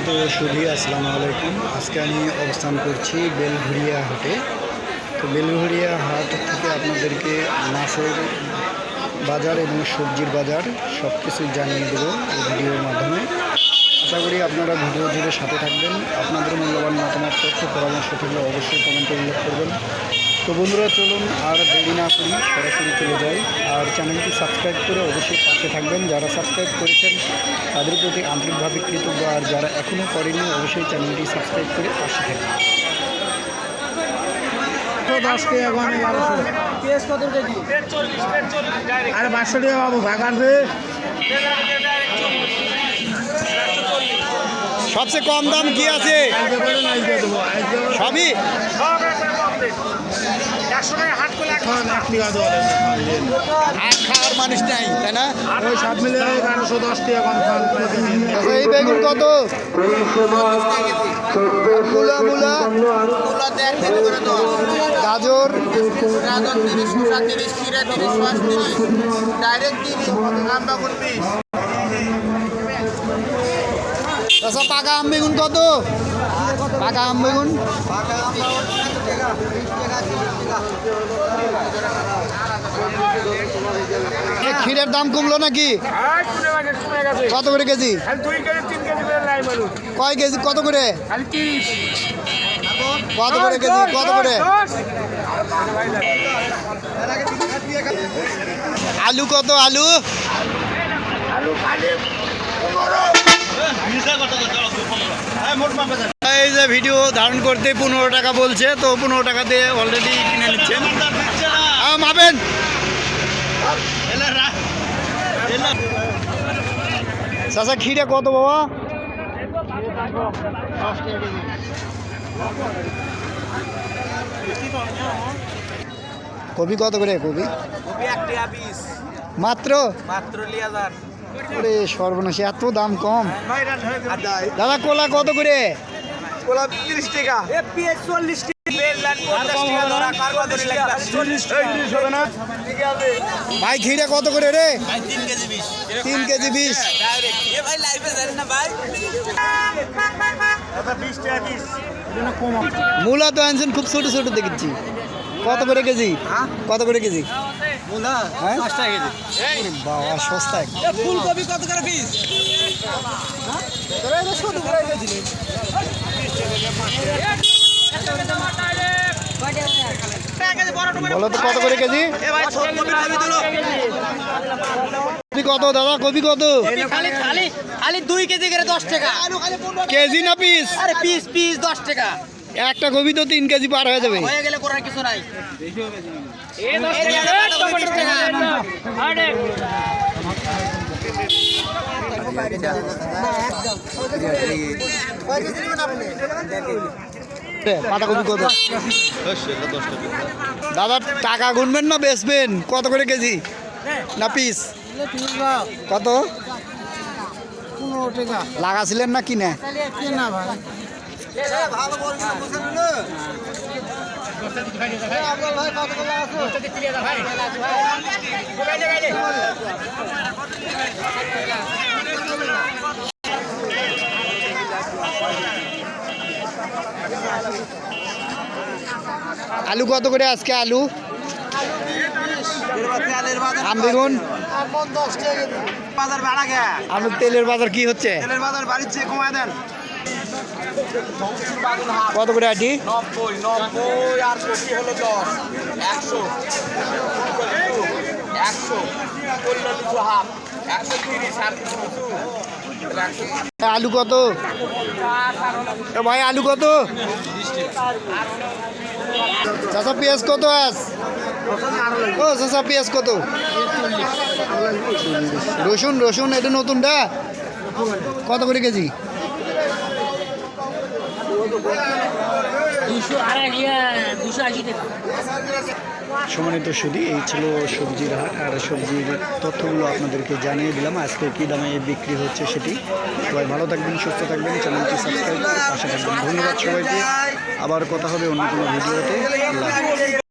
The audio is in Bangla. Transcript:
সম্মানিত সুধী আসসালামু আলাইকুম। আজকে আমি অবস্থান করছি বেলঘুরিয়া হাটে। তো বেলঘুরিয়া হাট থেকে আপনাদেরকে মাছের বাজার এবং সবজির বাজার সব কিছু জানিয়ে দেবো এই ভিডিওর মাধ্যমে। আশা করি আপনারা ভিডিও জুড়ে সাথে থাকবেন। আপনাদের মূল্যবান মতামত, তথ্য, পরামর্শ থাকলে অবশ্যই কমেন্টে উল্লেখ করবেন। তো বন্ধুরা, চলুন আর দেরি না করি সরাসরি চলে যাই। আর চ্যানেলটি সাবস্ক্রাইব করে অবশ্যই পাশে থাকবেন। যারা সাবস্ক্রাইব করেছেন, তাদের প্রতি আন্তরিকভাবে কৃতজ্ঞ। আর যারা এখনও করেনি অবশ্যই চ্যানেলটি সাবস্ক্রাইব করে পাশে থাকবেন। আর ভাগান রে। সবচেয়ে কম দাম কি আছে? সবই? খাওয়ার মানুষ নাই তাই না? ওই সব মিলে বারোশো দশ টাকা কম খাওয়ান করে দিবি। আচ্ছা, এই বেগুন কত মূলা মূলা গাজর আচ্ছা পাকা আম বেগুন কত? পাকা আম বেগুন? ক্ষীরের দাম কমলো নাকি? কত করে কেজি? কয় কেজি কত করে? কত করে কেজি কত করে? আলু কত আলু? এই যে ভিডিও ধারণ করতে পনেরো টাকা বলছে তো পনেরো টাকা দিয়ে অলরেডি কিনে নিচ্ছেন মাপেন। চাচা খিরে কত বাবা? কবি কত করে কবি মাত্র? মাত্র ওরে সর্বনাশী এত দাম কম। দাদা কোলা কত করে? কোলা তিরিশ টাকা। চল্লিশ ভাই খিরে কত করে রে? তিন কেজি বিশ। তিন কেজি বিশ। ডাইরেক্ট এ ভাই লাইভে জানেন না ভাই। বিশ টাকা পিস মূলা তো আনছেন খুব ছোট ছোট দেখেছি। কত করে কেজি? কত করে কেজি? হ্যাঁ? বাবা সস্তা ফুলকপি কত করে পিস বলো তো কত করে কেজি? কপি কত দাদা কপি কত? খালি দুই কেজি করে দশ টাকা। কেজি না পিস আরে পিস পিস দশ টাকা। একটা কপি তো তিন কেজি পার হয়ে যাবে। হয়ে গেলে করার কিছু নাই। পাতাকপি কত? দাদা টাকা গুনবেন না বেচবেন? কত করে কেজি? না পিস কত? লাগাছিলেন না কিনে? আলু কত করে আজকে আলু? আম বেগুন? বাজার বাড়া গে আলু তেলের বাজার কি হচ্ছে? তেলের বাজার বাড়িচ্ছে কমায় দেন। কত করে আটি? নব্বই নব্বই আর কপি হলো দশ। একশো। একশো। করল দুশো হাফ। একশো তিরিশ আর কিছু আলু কত? ভাই আলু কত? চাচা পেঁয়াজ কত আস ও চাচা পেঁয়াজ কত? রসুন রসুন এটা নতুনটা? কত করে কেজি? সম্মানিত সুদী, এই ছিল সবজির হাট, আর সবজির তথ্যগুলো আপনাদেরকে জানিয়ে দিলাম। আজকে কী দামে বিক্রি হচ্ছে সেটি সবাই ভালো থাকবেন, সুস্থ থাকবেন, চ্যানেলটি সাবস্ক্রাইব করে পাশে থাকবেন। ধন্যবাদ সবাইকে। আবার কথা হবে অন্য কোনো ভিডিওতে। আল্লাহ।